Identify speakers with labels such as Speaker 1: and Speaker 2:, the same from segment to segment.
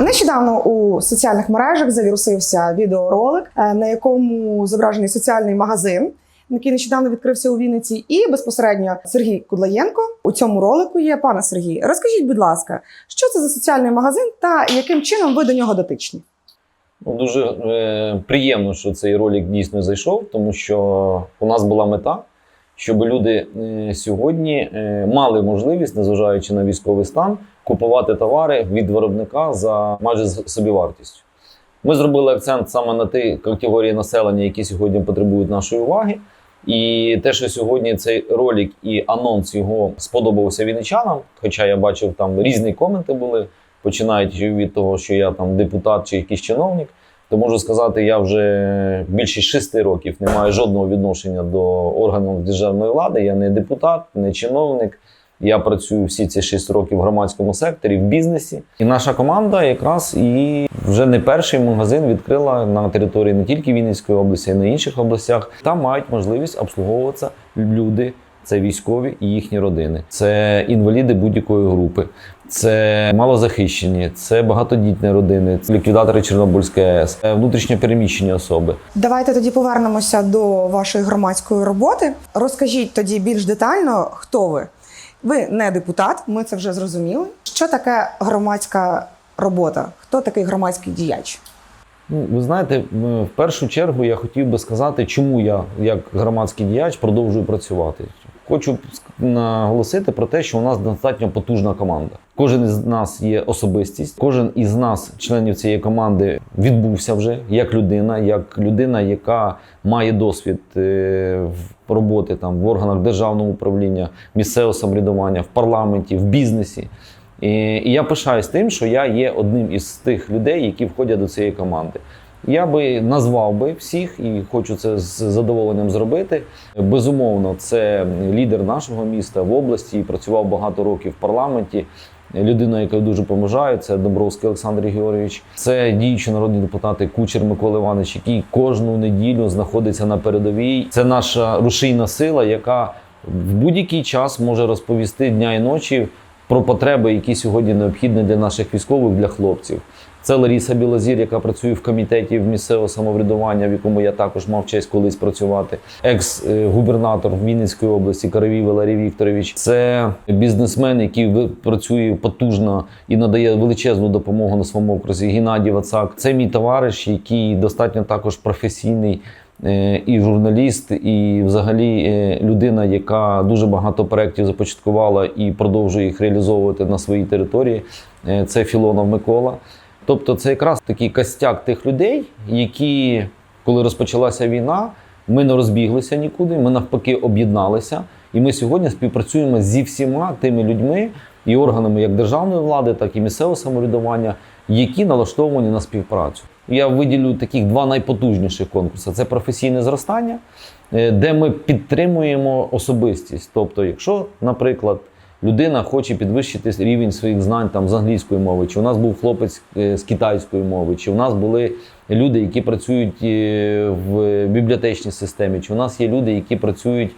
Speaker 1: Нещодавно у соціальних мережах завірусився відеоролик, е, на якому зображений соціальний магазин, який нещодавно відкрився у Вінниці, і безпосередньо Сергій Кудлаєнко у цьому ролику є. Пане Сергій, розкажіть, будь ласка, що це за соціальний магазин та яким чином ви до нього дотичні?
Speaker 2: Ну, дуже е, приємно, що цей ролик дійсно зайшов, тому що у нас була мета, щоб люди е, сьогодні е, мали можливість, незважаючи на військовий стан, купувати товари від виробника за майже собівартістю. Ми зробили акцент саме на ті категорії населення, які сьогодні потребують нашої уваги. І те, що сьогодні цей ролик і анонс його сподобався вінничанам, хоча я бачив там різні коменти були, починаючи від того, що я там депутат чи якийсь чиновник, то можу сказати, я вже більше шести років не маю жодного відношення до органів державної влади. Я не депутат, не чиновник. Я працюю всі ці шість років в громадському секторі, в бізнесі. І наша команда якраз і вже не перший магазин відкрила на території не тільки Вінницької області, а й на інших областях. Там мають можливість обслуговуватися люди. Це військові і їхні родини, це інваліди будь-якої групи, це малозахищені, це багатодітні родини, це ліквідатори Чорнобильської АЕС, е, внутрішньо переміщені особи.
Speaker 1: Давайте тоді повернемося до вашої громадської роботи. Розкажіть тоді більш детально, хто ви. Ви не депутат, ми це вже зрозуміли. Що таке громадська робота? Хто такий громадський діяч?
Speaker 2: Ну, ви знаєте, в першу чергу я хотів би сказати, чому я, як громадський діяч, продовжую працювати. Хочу наголосити про те, що у нас достатньо потужна команда. Кожен із нас є особистість, кожен із нас, членів цієї команди, відбувся вже як людина, як людина, яка має досвід е, роботи там в органах державного управління, місцевого самоврядування, в парламенті, в бізнесі. І, і я пишаюсь тим, що я є одним із тих людей, які входять до цієї команди. Я би назвав би всіх і хочу це з задоволенням зробити. Безумовно, це лідер нашого міста в області, працював багато років в парламенті. Людина, яка дуже поважаю, це Добровський Олександр Георгійович. Це діючі народні депутати Кучер Микола Іванович, який кожну неділю знаходиться на передовій. Це наша рушійна сила, яка в будь-який час може розповісти дня і ночі про потреби, які сьогодні необхідні для наших військових, для хлопців. Це Ларіса Білозір, яка працює в комітеті в місцевого самоврядування, в якому я також мав честь колись працювати. Екс-губернатор Вінницької області Каравій Валерій Вікторович. Це бізнесмен, який працює потужно і надає величезну допомогу на своєму окрузі. Геннадій Вацак. Це мій товариш, який достатньо також професійний. Е, І журналіст, і взагалі е, людина, яка дуже багато проєктів започаткувала і продовжує їх реалізовувати на своїй території. Е, Це Філонов Микола. Тобто, це якраз такий костяк тих людей, які, коли розпочалася війна, ми не розбіглися нікуди, ми навпаки об'єдналися. І ми сьогодні співпрацюємо зі всіма тими людьми і органами як державної влади, так і місцевого самоврядування, які налаштовані на співпрацю. Я виділю таких два найпотужніших конкурси: це професійне зростання, е, де ми підтримуємо особистість. Тобто, якщо, наприклад, людина хоче підвищити рівень своїх знань там з англійської мови, чи у нас був хлопець е, з китайської мови, чи у нас були люди, які працюють е, в бібліотечній системі, чи у нас є люди, які працюють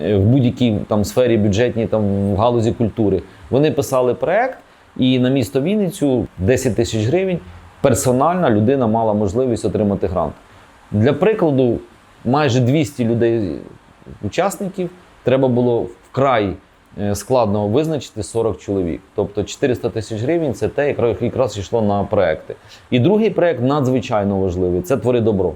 Speaker 2: в будь-якій там сфері бюджетній, там в галузі культури. Вони писали проект, і на місто Вінницю 10 тисяч гривень персональна людина мала можливість отримати грант. Для прикладу, майже 200 людей учасників треба було вкрай е, складно визначити 40 чоловік. Тобто 400 тисяч гривень це те, якраз йшло на проекти. І другий проект надзвичайно важливий це твори добро.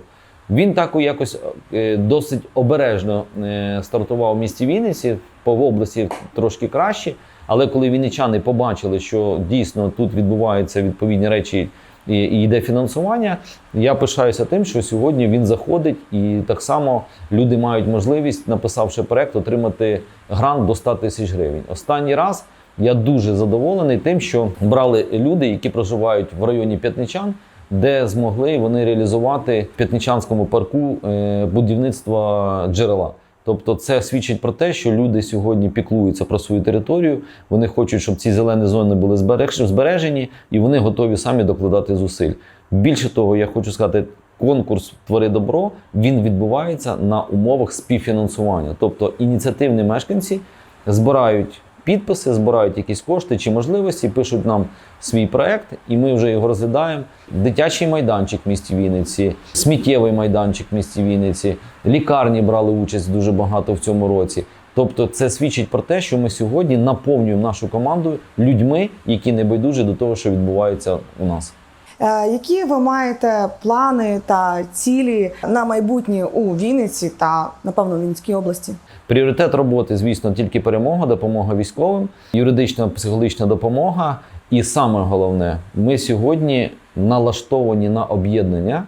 Speaker 2: Він так якось е, досить обережно е, стартував в місті Вінниці, по області трошки краще. Але коли вінничани побачили, що дійсно тут відбуваються відповідні речі і, і йде фінансування, я пишаюся тим, що сьогодні він заходить, і так само люди мають можливість, написавши проект, отримати грант до 100 тисяч гривень. Останній раз я дуже задоволений тим, що брали люди, які проживають в районі П'ятничан, де змогли вони реалізувати в П'ятничанському парку е, будівництво джерела. Тобто це свідчить про те, що люди сьогодні піклуються про свою територію. Вони хочуть, щоб ці зелені зони були збереж- збережені, і вони готові самі докладати зусиль. Більше того, я хочу сказати, конкурс Твори добро він відбувається на умовах співфінансування. Тобто ініціативні мешканці збирають підписи, збирають якісь кошти чи можливості, пишуть нам свій проект, і ми вже його розглядаємо. Дитячий майданчик в місті Вінниці, сміттєвий майданчик в місті Вінниці, лікарні брали участь дуже багато в цьому році. Тобто, це свідчить про те, що ми сьогодні наповнюємо нашу команду людьми, які не байдужі до того, що відбувається у нас.
Speaker 1: Е, Які ви маєте плани та цілі на майбутнє у Вінниці та напевно в Вінницькій області?
Speaker 2: Пріоритет роботи, звісно, тільки перемога, допомога військовим, юридична психологічна допомога. І саме головне, ми сьогодні налаштовані на об'єднання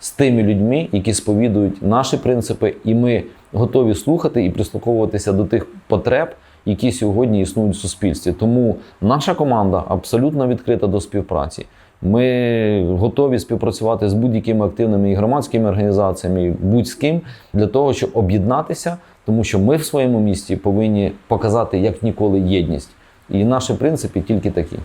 Speaker 2: з тими людьми, які сповідують наші принципи, і ми готові слухати і прислуховуватися до тих потреб, які сьогодні існують в суспільстві. Тому наша команда абсолютно відкрита до співпраці. Ми готові співпрацювати з будь-якими активними і громадськими організаціями, будь з ким для того, щоб об'єднатися, тому що ми в своєму місті повинні показати як ніколи єдність. І наші принципи тільки такі.